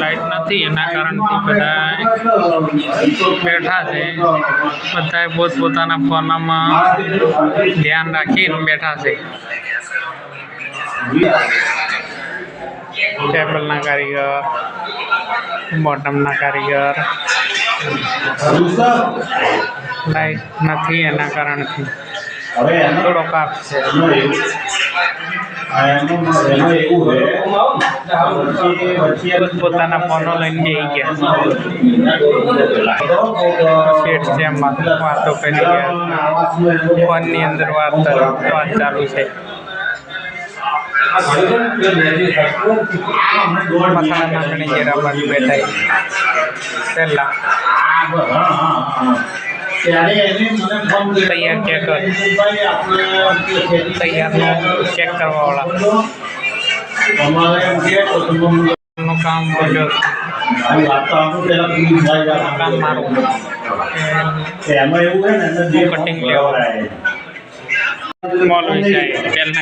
Light નથી, એના કારણથી બધા બેઠા છે. બધાએ પોતપોતાના ફોનમાં ધ્યાન રાખીને બેઠા છે. ટેબલના કારીગર બોટમના કારીગર. લાઈટ નથી એના કારણથી. થોડો કાપ છે પોતાના ફોનો લઈને જઈ ગયા શેઠ છે એમાં વાતો કરી ગયા ફોનની અંદર વાત વાત ચાલુ છે મસાલા નાખણી જેરા બાજુ બેઠા પહેલા તૈયાર ચેક તૈયારનો ચેક કરવાવાળા. નું કામ બોલ્યો કામ મારું. કટિંગ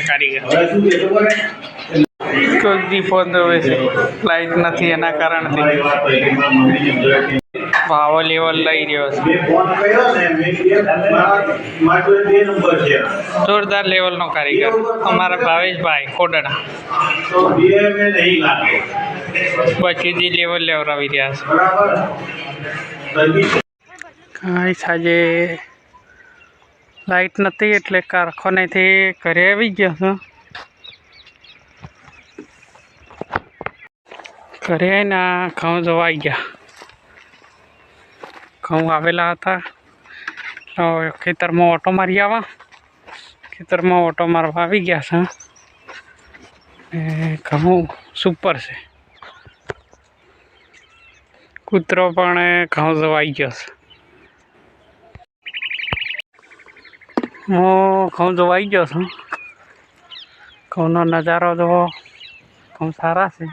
કારીગર. દી દવે છે? લાઈટ નથી એના કારણથી. ભાવો લેવલ લઈ રહ્યો છે. જોરદાર લેવલનો કારીગર. અમારા ભાવેશભાઈ કોડડા જે લેવલ લેવડાવી રહ્યા છે. કાંઈ સાંજે લાઈટ નથી એટલે કારખાનેથી ઘરે આવી ગયા છું. ઘરે આવીને આ ઘઉં જોવાઈ ગયા. ઘઉં આવેલા હતા. ખેતરમાં ઓટો મારી આવા. ખેતરમાં ઓટો મારવા આવી ગયા છે. ઘઉં સુપર છે. કૂતરો પણ ઘઉં જવાઈ ગયો છે. હું ઘઉં જોવાઈ ગયો છું. ઘઉંનો નજારો જોવો ઘઉં સારા છે.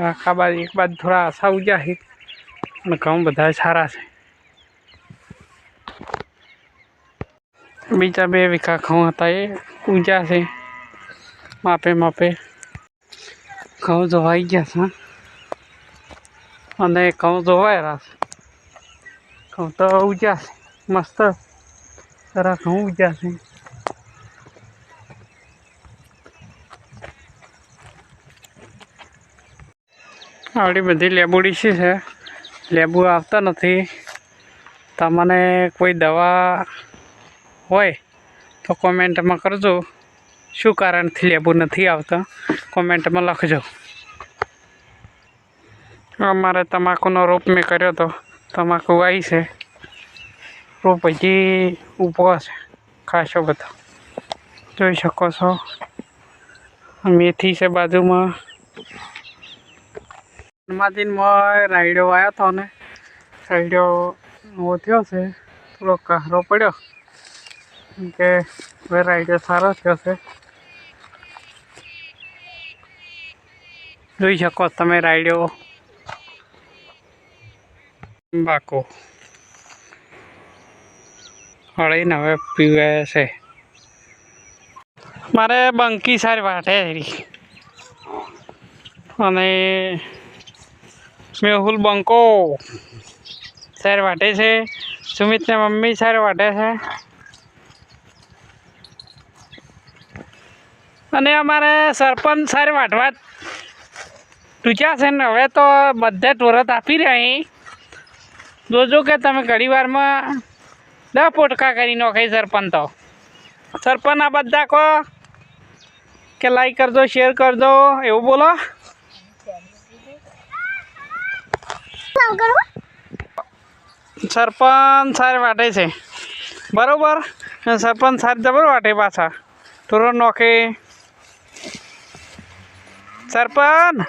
આખા બાજુ એક બાજુ થોડા આશા ઉજ્યા છે. પણ ઘઉં બધા સારા છે. બીજા બે વીઘા ઘઉં હતા એ ઉજ્યા છે. માપે માપે. ઘઉં જોવાઈ ગયા છે. અને ઘઉં ધોવાયેલા છે. ઘઉં તો ઊંચા છે. મસ્ત સારા ઘઉં ઉજ્યા છે. આવડી બધી લેબુડી છે. લેબુ આવતા નથી. તમને કોઈ દવા હોય તો કોમેન્ટમાં કરજો. શું કારણથી લેબુ નથી આવતા? કોમેન્ટમાં લખજો. અમારે તમાકુનો રોપ મેં કર્યો હતો તમાકુ આવી છે. રોપ હજી ઊભો છે ખાસો બધો. જોઈ શકો છો. મેથી છે બાજુમાં. હનુમાનજીમાં રાયડો આવ્યો હતો ને, રાયડો એવો થયો છે થોડો કહારો પડ્યો. કે હવે રાયડો સારો થયો છે. જોઈ શકો તમે રાયડો. બાકો. હળીને હવે પીવે છે. મારે બંકી સારી વાટે અને મેહુલ બંકો. સર વાટે છે. સુમિતના મમ્મી સાર વાટે છે. અને અમારે સરપંચ સર વાટવા ટૂંચ્યા છે ને, હવે તો બધે ટોરત આપી રહ્યા જોજો કે તમે ઘડીવારમાં દસ પોટકા કરી નાખે સરપંચ તો. સરપંચ આ બધા કહો કે લાઈક કરજો શેર કરજો, એવું બોલો. સરપંચ સાર વાટે છે. બરોબર? સરપંચ સાર જબર વાટે પાછા. થોડો નોખે. સરપંચ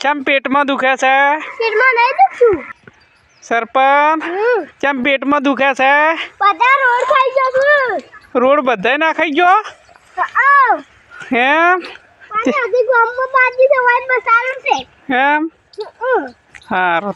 કેમ પેટમાં દુખે છે? શેરમાં નહીં દુખતું. સરપંચ કેમ પેટમાં દુખે છે? બધા રોડ ખાઈ રોડ બધાય નાખાઈ ગયો? આવ એમ? એમ? હમ. સારું